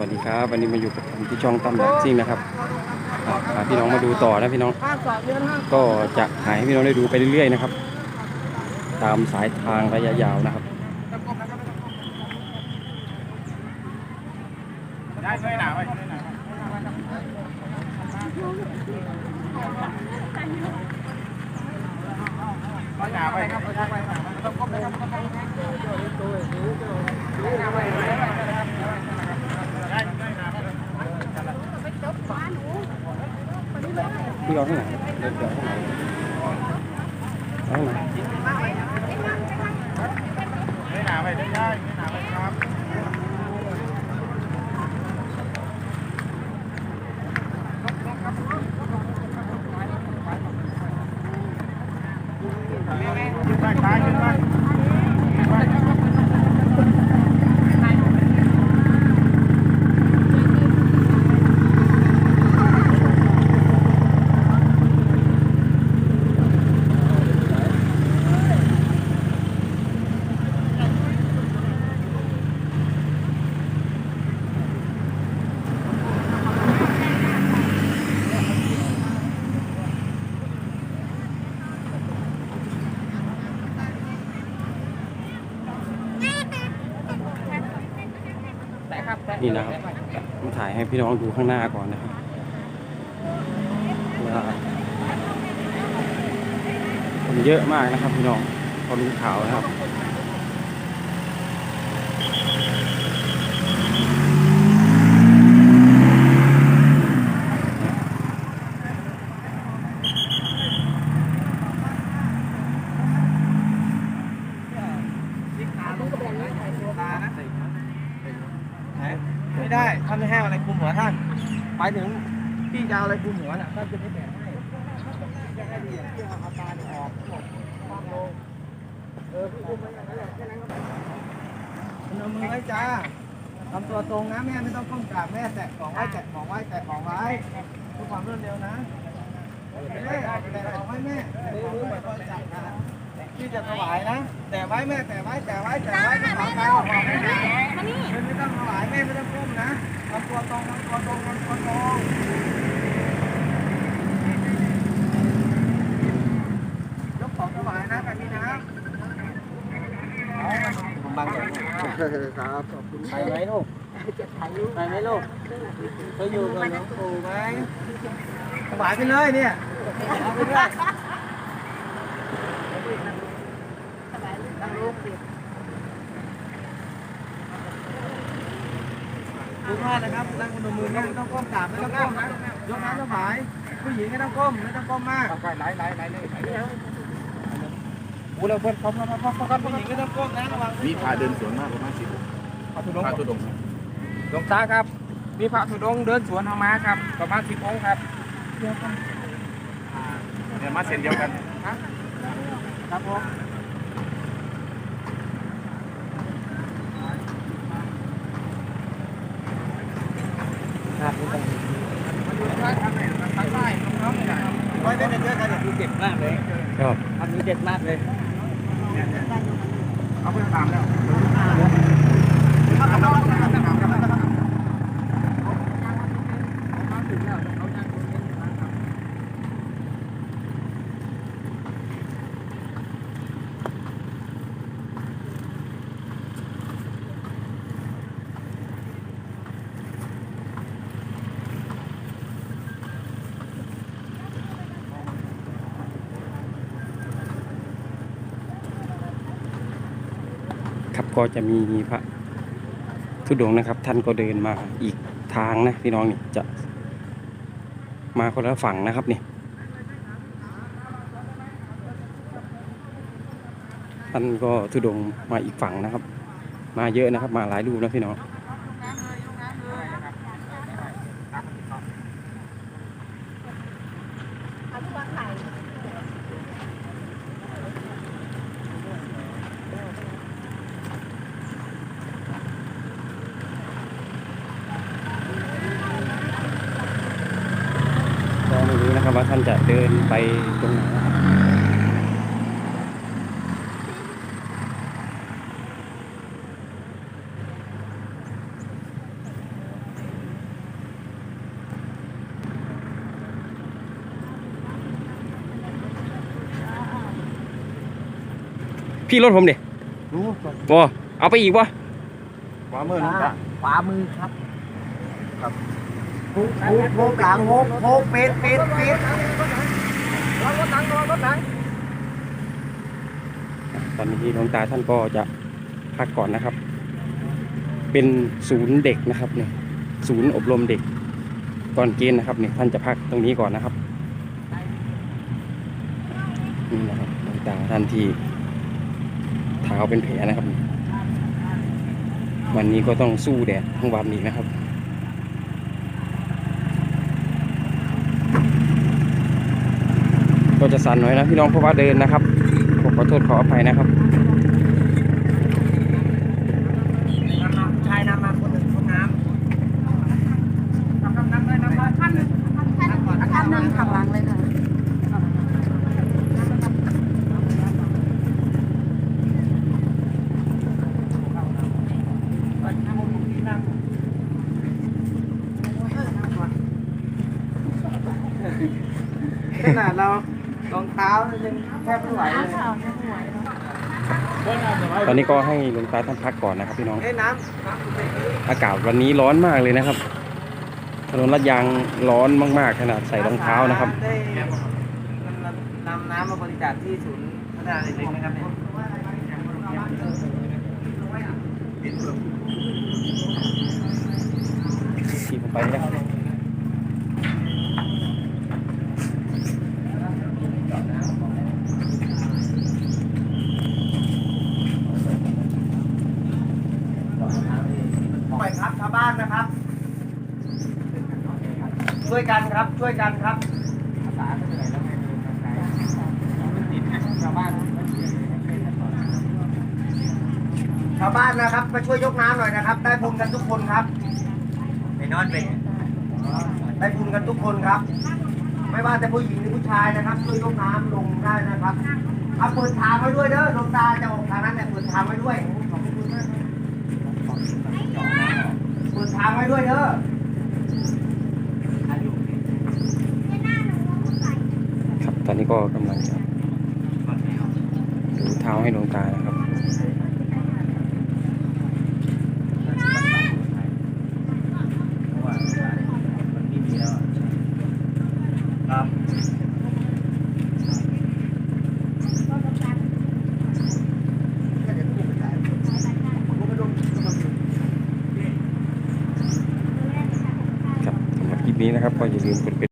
วัสดีครับ วันนี้มาอยู่กับผมที่ช่องตั้มดักซิ่งนะครับพาพี่น้องมาดูต่อนะพี่น้อง ก็จะถ่ายให้พี่น้องได้ดูไปเรื่อยๆนะครับ ตามสายทางระยะยาวนะครับได้ช่วยหนาไว้ร้อยหนาไว้ครับต้องก้มนะครับต้องก้มได้ได้หนาไว้ พี่เอาข้างไหนเดินเดี๋ยวข้างไหนเอาข้างไหน ได้หนาไว้ได้ได้หนาไว้ครับ ขึ้นไปขาขึ้นไปขึ้นไป นี่นะครับผมถ่ายให้พี่น้องดูข้างหน้าก่อนนะครับคนเยอะมากนะครับพี่น้องพอรู้ข่าวนะครับ ไม่ได้ท่านไม่ ให้อะไรคุมหัวท่านหมายถึงพี่จะเอาอะไรคุมหัวน่ะท่านจะไม่แบ่งให้จะให้ดีที่เอาอาการออกหมดวางลงเออพี่คุมไว้อย่างนั้นแหละแค่นั้นก็คุณเอามือไว้จ้าทำตัวตรงนะแม่ไม่ต้องก้มกราบแม่แตะของไว้แตะของไว้แตะของไว้เพื่อความรวดเร็วนะแม่แตะของไว้แม่มือมือเหมือนคนจับนะ พี่จะถวายนะ แต่ไว้แม่แต่ไว้แต่ไว้แต่ไว้จะขอการออกให้แม่ไม่ต้องถวายแม่ไม่ต้องก้มนะทำตัวตรงทำตัวตรงทำตัวตรงยกของถวายนะแบบนี้นะผมบังก่อนครับขอบคุณไปไหมลูกไปไหมลูกไปอยู่กับหลวงปู่ไหมถวายไปเลยเนี่ยเอาไปเลยนั่ง ลงดิดูพลาดนะครับนั่งคนมือไม่ต้องก้มกราบไม่ต้องก้มนะยกน้ำถวายผู้หญิงไม่ต้องก้มไม่ต้องก้มมากไหลไหลไหลเลยโอ้เราเพิ่มเขาเขาเขาเขาผู้หญิงไม่ต้องก้มนะระวังมีพาเดินสวนมากประมาณสิบพระธุดงพาค์ตุดงหลวงตาครับ มีพระธุดงเดินสวนทางมาครับ ประมาณสิบองค์ครับเดียวกันเนี่ยมาเส้นเดียวกันครับผม ครับนี่ต้องไว้เป็นเยอะการดูเจ็บมากเลยครับอันนี้เด็ดมากเลยเอาไปตามแล้ว ครับ ก็จะมีพระธุดงค์นะครับ ท่านก็เดินมาอีกทางนะพี่น้องนี่จะมาคนละฝั่งนะครับนี่ท่านก็ธุดงค์มาอีกฝั่งนะครับ มาเยอะนะครับ มาหลายรูปนะพี่น้อง นรับว่าท่านจะเดินไปตรงไหนพี่รถผมดิรู้รับบ่เอาไปอีกวะขวามือนะขวามือครับ ครับ โค้งโค้งหลังโค้งโค้งเป็ดเป็ดเป็ดรถหนังรถหนังตอนนี้หลวงตาท่านก็จะพักก่อนนะครับ เป็นศูนย์เด็กนะครับเนี่ยศูนย์อบรมเด็กก่อนเกณฑ์นะครับเนี่ยท่านจะพักตรงนี้ก่อนนะครับนี่นะครับหลวงตาท่านที่เท้าเป็นแผลนะครับ วันนี้ก็ต้องสู้แดดทั้งวันอีกนะครับ ก็จะสั่นหน่อยนะพี่น้องเพราะว่าเดินนะครับผมขอโทษขออภัยนะครับชายนำมาคนหนึ่งขั้นหนึ่งขั้นหนึ่งข้างหลังเลยค่ะขนาดเรา รองเท้ายังแทบไม่ไหวเลยตอนนี้ก็ให้หลวงตาท่านพักก่อนนะครับพี่น้อง เอ้ยน้ำน้ำคุณเป็นอากาศวันนี้ร้อนมากเลยนะครับ ถนนลาดยางร้อนมากๆขนาดใส่รองเท้านะครับ ได้นำน้ำมาบริจาคที่ศูนย์พัฒนาเด็กๆนะครับเนี่ยขี่ผมไปนะครับ ปล่อยครับชาวบ้านนะครับ ช่วย กันครับ ช่วยกันครับภาษาก็เหนื่อยแล้วไมันติดนะชาวบ้านชาวบ้านนะครับ มาช่วยยกน้ำหน่อยนะครับ ได้บุญกันทุกคนครับไปนอนไปได้บุญกันทุกคนครับ ไม่ว่าจะผู้หญิงหรือผู้ชายนะครับ ช่วยยกน้ำลงได้นะครับเอาเปิดทางไว้ด้วยเด้อลงตาจะออกทางนั้นแต่เปิดทางไว้ด้วยขอบคุณมากเปิดทางไว้ด้วยเด้อ ครับ ตอนนี้ก็กำลังจะดูเท้าให้หลวงตานะครับครับครับสำหรับคลิปนี้นะครับก็อย่าลืมกดเป็น